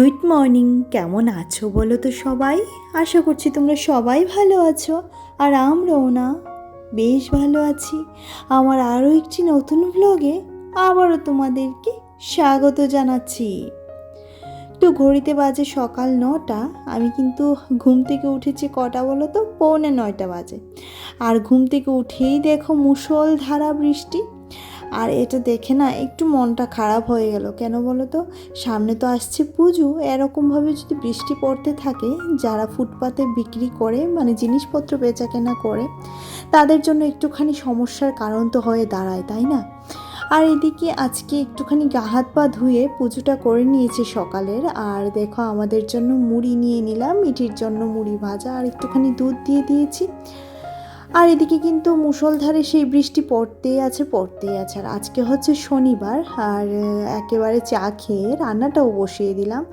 Good morning কেমন আছো বলো তো সবাই? আশা করছি তোমরা সবাই ভালো আছো আর আমরাও না, বেশ ভালো আছি। আমার আরও একটি নতুন ব্লগে আবারও তোমাদেরকে স্বাগত জানাচ্ছি। তো ঘড়িতে বাজে সকাল নটা, আমি কিন্তু ঘুম থেকে উঠেছি কটা বলো তো? পৌনে নয়টা বাজে। আর ঘুম থেকে উঠেই দেখো মুষল ধারা বৃষ্টি আর এটা দেখে না একটু মনটা খারাপ হয়ে গেল। কেন বলো তো? সামনে তো আসছে পুজো। এরকমভাবে যদি বৃষ্টি পড়তে থাকে, যারা ফুটপাতে বিক্রি করে মানে জিনিসপত্র বেচা কেনা করে, তাদের জন্য একটুখানি সমস্যার কারণ তো হয়ে দাঁড়ায়, তাই না? আর এদিকে আজকে একটুখানি গা হাত পা ধুয়ে পুজোটা করে নিয়েছি সকালের। আর দেখো, আমাদের জন্য মুড়ি নিয়ে নিলাম, মিঠির জন্য মুড়ি ভাজা, আর একটুখানি দুধ দিয়ে দিয়েছি। আর এদিকে কিন্তু মুষলধারে সেই বৃষ্টি পড়তেই আছে পড়তেই আছে। আর আজকে হচ্ছে শনিবার, আর একেবারে চা খেয়ে রান্নাটাও বসিয়ে দিলাম।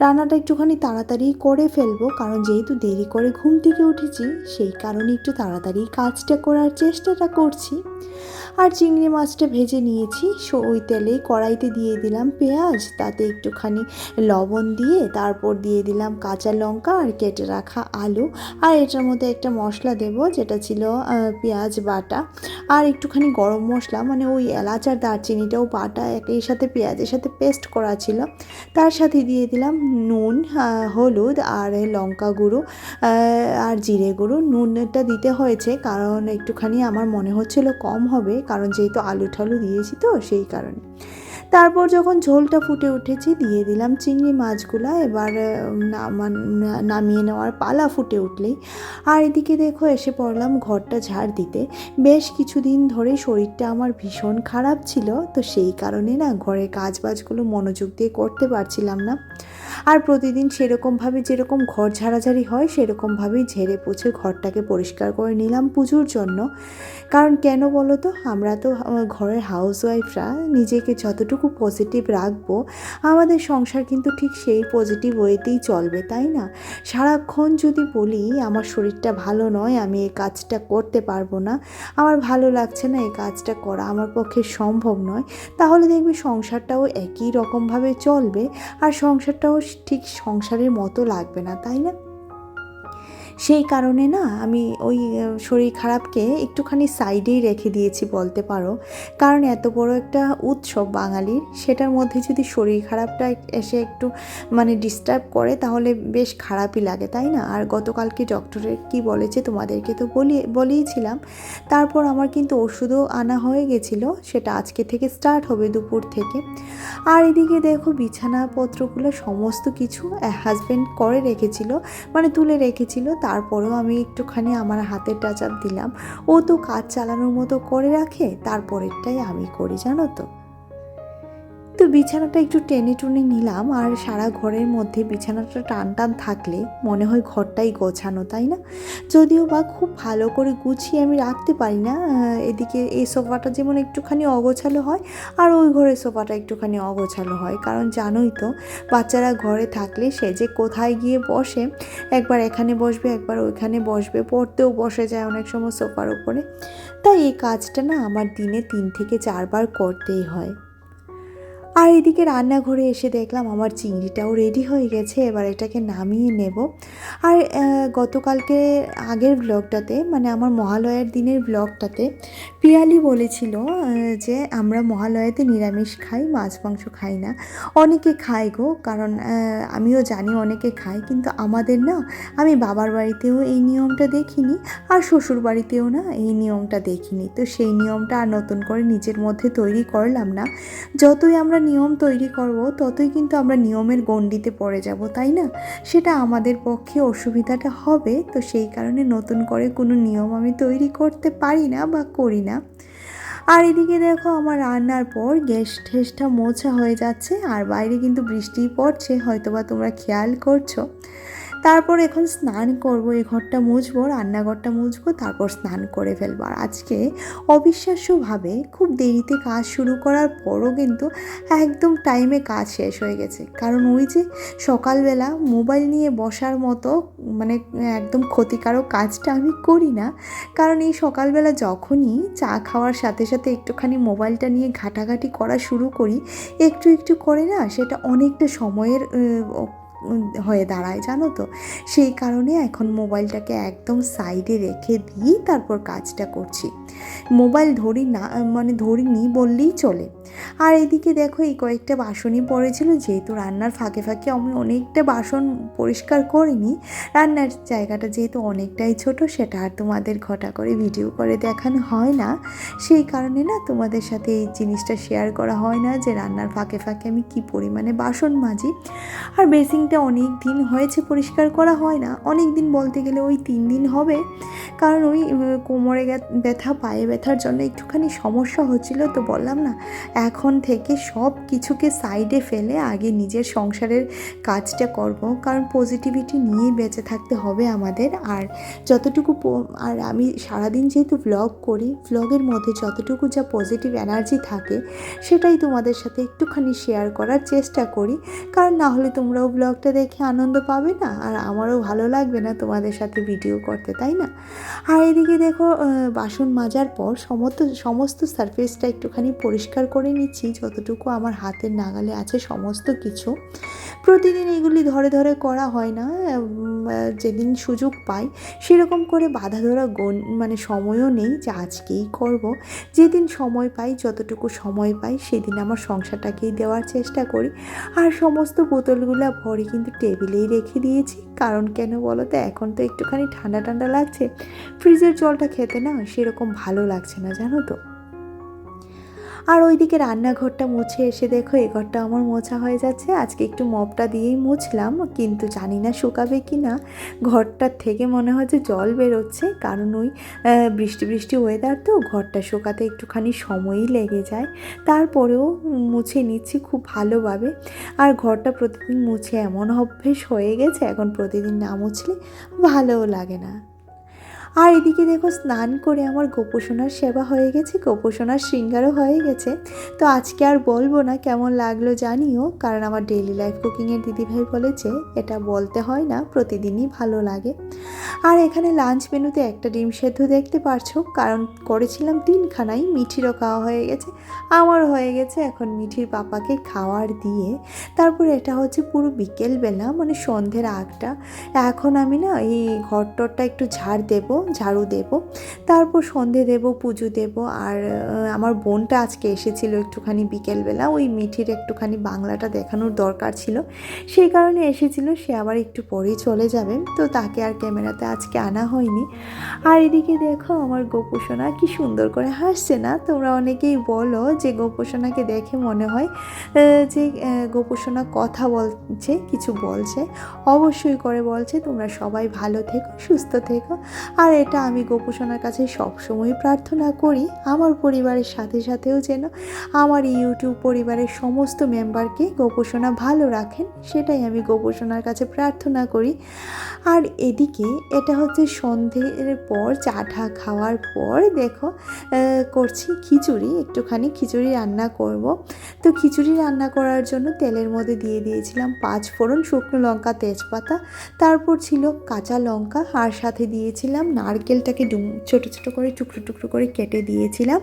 রান্নাটা একটুখানি তাড়াতাড়ি করে ফেলব, কারণ যেহেতু দেরি করে ঘুম থেকে উঠেছি, সেই কারণে একটু তাড়াতাড়ি কাজটা করার চেষ্টাটা করছি। আর চিংড়ি মাছটা ভেজে নিয়েছি। ওই তেলেই কড়াইতে দিয়ে দিলাম পেঁয়াজ, তাতে একটুখানি লবণ দিয়ে তারপর দিয়ে দিলাম কাঁচা লঙ্কা আর কেটে রাখা আলু। আর এটার মধ্যে একটা মশলা দেব, যেটা ছিল পেঁয়াজ বাটা। আর একটুখানি গরম মশলা মানে ওই এলাচ আর দারচিনিটাও বাটা, একই সাথে পেঁয়াজের সাথে পেস্ট করা ছিল। তার সাথে দিয়ে দিলাম নুন হলুদ আর লঙ্কা গুঁড়ো আর জিরে গুঁড়ো। নুনটা দিতে হয়েছে, কারণ একটুখানি আমার মনে হচ্ছিল কম হবে কারণ যেহেতু আলু ঠালু দিয়েছি তো সেই কারণে। তারপর যখন ঝোলটা ফুটে উঠেছে দিয়ে দিলাম চিংড়ি মাছগুলো। এবার আহ, নামিয়ে নেওয়ার পালা ফুটে উঠলেই। আর এদিকে দেখো এসে পড়লাম ঘরটা ঝাড় দিতে। বেশ কিছুদিন ধরে শরীরটা আমার ভীষণ খারাপ ছিল। তো সেই কারণে না ঘরের কাজ বাজগুলো মনোযোগ দিয়ে করতে পারছিলাম না। আর প্রতিদিন সেরকমভাবে যেরকম ঘর ঝাড়াঝাড়ি হয়, সেরকমভাবেই ঝেড়ে পুছে ঘরটাকে পরিষ্কার করে নিলাম পুজোর জন্য। কারণ কেন বলো তো আমরা তো ঘরের হাউসওয়াইফরা নিজেকে যতটুকু পজিটিভ রাখব, আমাদের সংসার কিন্তু ঠিক সেই পজিটিভ ওয়েতেই চলবে, তাই না? সারাক্ষণ যদি বলি, আমার শরীরটা ভালো নয়, আমি এই কাজটা করতে পারব না, আমার ভালো লাগছে না এই কাজটা করা আমার পক্ষে সম্ভব নয়, তাহলে দেখবে সংসারটাও একই রকমভাবে চলবে, আর সংসারটাও ঠিক সংসারের মতো লাগবে না তাই না? সেই কারণে না আমি ওই শরীর খারাপকে একটুখানি সাইডেই রেখে দিয়েছি বলতে পারো। কারণ এত বড় একটা উৎসব বাঙালির, সেটার মধ্যে যদি শরীর খারাপটা এসে একটু মানে ডিস্টার্ব করে, তাহলে বেশ খারাপই লাগে, তাই না? আর গতকালকে ডক্টরের কি বলেছে তোমাদেরকে তো বলি বলেইছিলাম তারপর আমার কিন্তু ওষুধও আনা হয়ে গেছিল, সেটা আজকে থেকে স্টার্ট হবে দুপুর থেকে। আর এদিকে দেখো বিছানাপত্রগুলো সমস্ত কিছু হাজব্যান্ড করে রেখেছিল মানে তুলে রেখেছিল তারপরেও আমি একটুখানি আমার হাতের টাচ আপ দিলাম। ও তো কাজ চালানোর মতো করে রাখে, তারপরেরটাই আমি করি, জানো তো? বিছানাটা একটু টেনে টুনে নিলাম আর সারা ঘরের মধ্যে বিছানাটা টান টান থাকলে মনে হয় ঘরটাই গোছানো, তাই না? যদিও বা খুব ভালো করে গুছিয়ে আমি রাখতে পারি না এদিকে এই সোফাটা যেমন একটুখানি অগোছালো হয় আর ওই ঘরের সোফাটা একটুখানি অগোছালো হয়। কারণ জানোই তো, বাচ্চারা ঘরে থাকলে সে যে কোথায় গিয়ে বসে, একবার এখানে বসবে, একবার ওইখানে বসবে, পড়তেও বসে যায় অনেক সময় সোফার উপরে। তাই এই কাজটা না আমার দিনে তিন থেকে চারবার করতেই হয়। আর এদিকে রান্নাঘরে এসে দেখলাম আমার চিংড়িটাও রেডি হয়ে গেছে, এবার এটাকে নামিয়ে নেব। আর গতকালকে আগের ব্লগটাতে মানে আমার মহালয়ার দিনের ব্লগটাতে পিয়ালি বলেছিল যে আমরা মহালয়াতে নিরামিষ খাই, মাছ মাংস খাই না। অনেকে খায় গো, কারণ আমিও জানি অনেকে খায়, কিন্তু আমাদের না, আমি বাবার বাড়িতেও এই নিয়মটা দেখিনি, আর শ্বশুর বাড়িতেও না এই নিয়মটা দেখিনি। তো সেই নিয়মটা আর নতুন করে নিজের মধ্যে তৈরি করলাম না। যতই আমরা নিয়ম তৈরি করব, ততই কিন্তু আমরা নিয়মের গণ্ডিতে পড়ে যাব, তাই না? সেটা আমাদের পক্ষে অসুবিধাটা হবে, তো সেই কারণে নতুন করে কোনো নিয়ম আমি তৈরি করতে পারি না বা করি না। আর এদিকে দেখো আমার রান্নার পর গ্যাস ঠেসটা মোছা হয়ে যাচ্ছে, আর বাইরে কিন্তু বৃষ্টি পড়ছে, হয়তোবা তোমরা খেয়াল করছ। তারপর এখন স্নান করব, এই ঘরটা মুছবো, রান্নাঘরটা মুছবো, তারপর স্নান করে ফেলব। আর আজকে অবিশ্বাস্যভাবে খুব দেরিতে কাজ শুরু করার পরও কিন্তু একদম টাইমে কাজ শেষ হয়ে গেছে। কারণ ওই যে সকালবেলা মোবাইল নিয়ে বসার মতো মানে একদম ক্ষতিকারক কাজটা আমি করি না। কারণ এই সকালবেলা যখনই চা খাওয়ার সাথে সাথে একটুখানি মোবাইলটা নিয়ে ঘাটাঘাটি করা শুরু করি, একটু একটু করে না সেটা অনেকটা সময়ের হয়ে দাঁড়ায়, জানো তো? সেই কারণে এখন মোবাইলটাকে একদম সাইডে রেখে দিয়েই তারপর কাজটা করছি। মোবাইল ধরি না মানে ধরিনি বললেই চলে। আর এদিকে দেখো, এই কয়েকটা বাসনই পড়েছিল, যেহেতু রান্নার ফাঁকে ফাঁকে আমি অনেকটা বাসন পরিষ্কার করিনি, রান্নার জায়গাটা যেহেতু অনেকটাই ছোট, সেটা আর তোমাদের ঘটা করে ভিডিও করে দেখানো হয় না। সেই কারণে না তোমাদের সাথে এই জিনিসটা শেয়ার করা হয় না, যে রান্নার ফাঁকে ফাঁকে আমি কি পরিমাণে বাসন মাজি। আর বেসিংটা অনেক দিন হয়েছে পরিষ্কার করা হয় না। অনেক দিন বলতে গেলে ওই তিন দিন হবে। কারণ ওই কোমরে ব্যথা, পায়ে ব্যথার জন্য একটুখানি সমস্যা হচ্ছিল তো বললাম না, এখন থেকে সব কিছুকে সাইডে ফেলে আগে নিজের সংসারের কাজটা করব। কারণ পজিটিভিটি নিয়েই বেঁচে থাকতে হবে আমাদের। আর যতটুকু আর আমি সারাদিন যেহেতু ব্লগ করি ব্লগের মধ্যে যতটুকু যা পজিটিভ এনার্জি থাকে, সেটাই তোমাদের সাথে একটুখানি শেয়ার করার চেষ্টা করি। কারণ না হলে তোমরাও ব্লগটা দেখে আনন্দ পাবে না? আর আমারও ভালো লাগবে না তোমাদের সাথে ভিডিও করতে, তাই না? আর এদিকে দেখো বাসন মাজার পর সমস্ত সমস্ত সারফেসটা একটুখানি পরিষ্কার করে নিচ্ছি। যতটুকু আমার হাতের নাগালে আছে সমস্ত কিছু। প্রতিদিন এগুলি ধরে ধরে করা হয় না যেদিন সুযোগ পাই। সেরকম করে বাধা ধরা গণ মানে সময়ও নেই যে আজকেই করব। যেদিন সময় পাই, যতটুকু সময় পাই, সেদিন আমার সংসারটাকেই দেওয়ার চেষ্টা করি। আর সমস্ত বোতলগুলো ভরে কিন্তু টেবিলেই রেখে দিয়েছি। কারণ কেন বলো তো এখন তো একটুখানি ঠান্ডা ঠান্ডা লাগছে। ফ্রিজের জলটা খেতে না সেরকম ভালো লাগছে না, জানো তো? আর ওইদিকে রান্নাঘরটা মুছে এসে দেখো, এ ঘরটা আমার মোছা হয়ে যাচ্ছে। আজকে একটু মপটা দিয়েই মুছলাম, কিন্তু জানি না শুকাবে কি না। ঘরটার থেকে মনে যে জল বেরোচ্ছে, কারণ ওই বৃষ্টি বৃষ্টি ওয়েদার তো, ঘরটা শুকাতে একটুখানি সময়ই লেগে যায়। তারপরেও মুছে নিচ্ছি খুব ভালোভাবে। আর ঘরটা প্রতিদিন মুছে এমন অভ্যেস হয়ে গেছে, এখন প্রতিদিন না মুছলে ভালোও লাগে না। আর এদিকে দেখো স্নান করে আমার গোপোষণার সেবা হয়ে গেছে গোপোষণার শৃঙ্গারও হয়ে গেছে। তো আজকে আর বলব না কেমন লাগল জানিও, কারণ আমার ডেইলি লাইফ কুকিংয়ের দিদিভাই বলেছে, এটা বলতে হয় না, প্রতিদিনই ভালো লাগে। আর এখানে লাঞ্চ মেনুতে একটা ডিম সেদ্ধ দেখতে পারছ, কারণ করেছিলাম তিনখানাই, মিঠিরও খাওয়া হয়ে গেছে আমার হয়ে গেছে, এখন মিঠির পাপাকে খাওয়ার দিয়ে। তারপর এটা হচ্ছে পুরো বিকেলবেলা মানে সন্ধ্যের আগটা এখন আমি না এই ঘরটরটা একটু ঝাড় দেব ঝাড়ু দেব। তারপর সন্ধে দেব, পুজো দেব। আর আমার বোনটা আজকে এসেছিল একটুখানি বিকেলবেলা। ওই মিঠির একটুখানি বাংলাটা দেখানোর দরকার ছিল। সেই কারণে এসেছিল, সে আবার একটু পরেই চলে যাবে। তো তাকে আর ক্যামেরাতে আজকে আনা হয়নি। আর এদিকে দেখো আমার গোপোষণা কি সুন্দর করে হাসছে না? তোমরা অনেকেই বলো যে গোপোষণাকে দেখে মনে হয় যে গোপোষণা কথা বলছে, কিছু বলছে। অবশ্যই করে বলছে। তোমরা সবাই ভালো থেকো, সুস্থ থেকো। আর এটা আমি গোপোষণার কাছে সবসময় প্রার্থনা করি, আমার পরিবারের সাথে সাথেও যেন আমার ইউটিউব পরিবারের সমস্ত মেম্বারকে গোপোষণা ভালো রাখেন, সেটাই আমি গোপোষণার কাছে প্রার্থনা করি। আর এদিকে এটা হচ্ছে সন্ধ্যের পর, চা ঠা খাওয়ার পর, দেখো করছি খিচুড়ি, একটুখানি খিচুড়ি রান্না করব। তো খিচুড়ি রান্না করার জন্য তেলের মধ্যে দিয়ে দিয়েছিলাম পাঁচ ফোড়ন শুকনো লঙ্কা তেজপাতা, তারপর ছিল কাঁচা লঙ্কা, আর সাথে দিয়েছিলাম নারকেলটাকে ডুম, ছোটো ছোটো করে টুকরো টুকরো করে কেটে দিয়েছিলাম।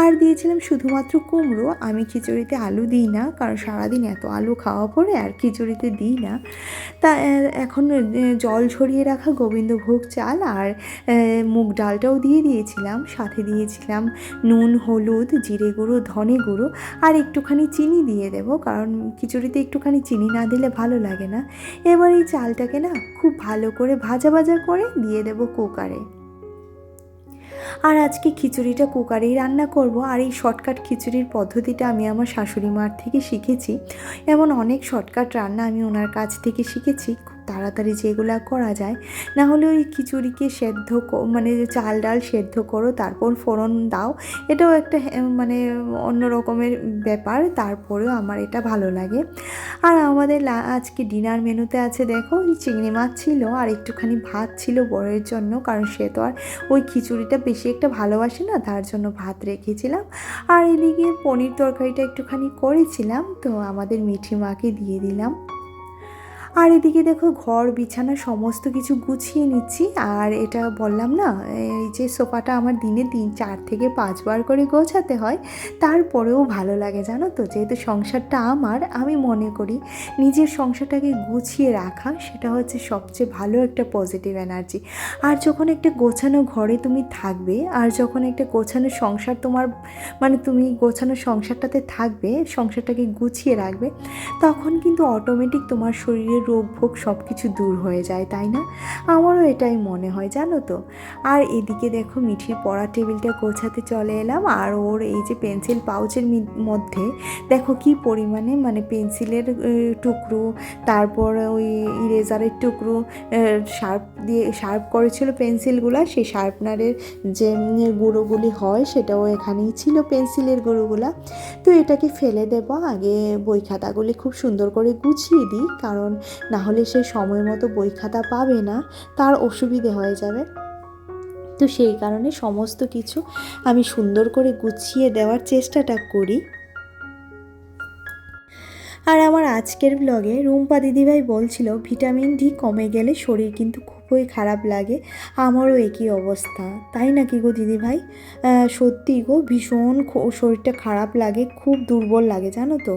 আর দিয়েছিলাম শুধুমাত্র কুমড়ো। আমি খিচুড়িতে আলু দিই না, কারণ সারাদিন এত আলু খাওয়া পড়ে আর খিচুড়িতে দিই না। তা এখন জল ঝরিয়ে রাখা গোবিন্দভোগ চাল আর মুগ ডালটাও দিয়ে দিয়েছিলাম। সাথে দিয়েছিলাম নুন, হলুদ, জিরে গুঁড়ো, ধনে গুঁড়ো আর একটুখানি চিনি দিয়ে দেবো, কারণ খিচুড়িতে একটুখানি চিনি না দিলে ভালো লাগে না। এবার এই চালটাকে না খুব ভালো করে ভাজা ভাজা করে দিয়ে দেবো কুকারে। আর আজকে খিচুড়িটা কুকারেই রান্না করব। আর এই শর্টকাট খিচুড়ির পদ্ধতিটা আমি আমার শাশুড়ি মার থেকে শিখেছি। এমন অনেক শর্টকাট রান্না আমি ওনার কাছ থেকে শিখেছি। তাড়াতাড়ি যেগুলা করা যায় না হলে ওই খিচুড়িকে সেদ্ধ মানে চাল ডাল সেদ্ধ করো, তারপর ফোড়ন দাও। এটাও একটা মানে অন্য রকমের ব্যাপার, তারপরেও আমার এটা ভালো লাগে। আর আমাদের আজকে ডিনার মেনুতে আছে দেখো চিংড়ি মাছ ছিল আর একটুখানি ভাত ছিল বড়ের জন্য, কারণ সে তো আর ওই খিচুড়িটা বেশি একটা ভালোবাসে না, তার জন্য ভাত রেখেছিলাম। আর এদিকে পনির তরকারিটা একটুখানি করেছিলাম, তো আমাদের মিঠি মাকে দিয়ে দিলাম। আর এদিকে দেখো ঘর, বিছানা, সমস্ত কিছু গুছিয়ে নিচ্ছি। আর এটা বললাম না, এই যে সোফাটা আমার দিনে তিন, চার থেকে পাঁচবার করে গোছাতে হয়, তারপরেও ভালো লাগে, জানো তো? যেহেতু সংসারটা আমার, আমি মনে করি নিজের সংসারটাকে গুছিয়ে রাখা, সেটা হচ্ছে সবচেয়ে ভালো একটা পজিটিভ এনার্জি আর যখন একটা গোছানো ঘরে তুমি থাকবে, আর যখন একটা গোছানো সংসার তোমার মানে তুমি গোছানো সংসারটাতে থাকবে, সংসারটাকে গুছিয়ে রাখবে, তখন কিন্তু অটোমেটিক তোমার শরীরের রোগ ভোগ সব কিছু দূর হয়ে যায়, তাই না? আমারও এটাই মনে হয়, জানো তো? আর এদিকে দেখো মিঠির পড়া টেবিলটা গোছাতে চলে এলাম, আর ওর এই যে পেন্সিল পাউচের মধ্যে দেখো কি পরিমাণে মানে পেন্সিলের টুকরো, তারপর ওই ইরেজারের টুকরো শার্প দিয়ে শার্প করেছিল পেন্সিলগুলো, সেই শার্পনারের যে গুঁড়োগুলি হয় সেটাও এখানেই ছিল পেন্সিলের গুঁড়োগুলা। তো এটাকে ফেলে দেবো, আগে বই খাতাগুলি খুব সুন্দর করে গুছিয়ে দিই, কারণ না হলে সে সময় মতো বই খাতা পাবে না, তার অসুবিধে হয়ে যাবে। তো সেই কারণে সমস্ত কিছু আমি সুন্দর করে গুছিয়ে দেওয়ার চেষ্টাটা করি। আর আমার আজকের ব্লগে রুম্পা দিদিভাই বলছিল, ভিটামিন ডি কমে গেলে শরীর কিন্তু খুবই খারাপ লাগে। আমারও একই অবস্থা। তাই নাকি গো দিদিভাই? সত্যি গো, ভীষণ শরীরটা খারাপ লাগে, খুব দুর্বল লাগে, জানো তো।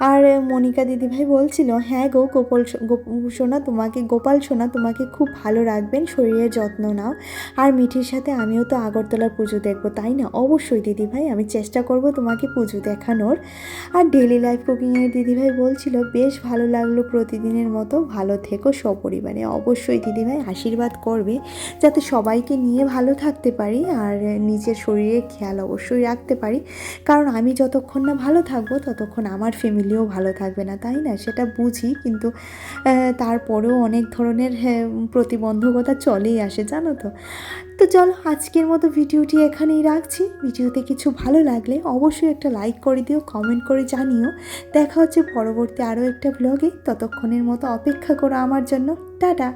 আর মনিকা দিদিভাই বলছিল হ্যাঁ গো, গোপাল সোনা তোমাকে, গোপাল সোনা তোমাকে খুব ভালো রাখবেন, শরীরের যত্ন নাও। আর মিঠির সাথে আমিও তো আগরতলার পুজো দেখব, তাই না? অবশ্যই দিদিভাই, আমি চেষ্টা করব তোমাকে পুজো দেখানোর। আর ডেলি লাইফ কুকিংয়ের দিদিভাই বলছিল, বেশ ভালো লাগল প্রতিদিনের মতো, ভালো থেকো সপরিবারে। অবশ্যই দিদিভাই আশীর্বাদ করবে যাতে সবাইকে নিয়ে ভালো থাকতে পারি আর নিজের শরীরের খেয়াল অবশ্যই রাখতে পারি। কারণ আমি যতক্ষণ না ভালো থাকব ততক্ষণ আমার ফ্যামিলিও ভালো থাকবে না তাই না? সেটা বুঝি কিন্তু তারপরেও অনেক ধরনের হ্যাঁ, প্রতিবন্ধকতা চলেই আসে জানো তো? তো চলো আজকের মতো ভিডিওটি এখানেই রাখছি। ভিডিওতে কিছু ভালো লাগলে অবশ্যই একটা লাইক করে দিও কমেন্ট করে জানিও। দেখা হচ্ছে পরবর্তী আরও একটা ব্লগে। ততক্ষণের মতো অপেক্ষা করো আমার জন্য। টাটা!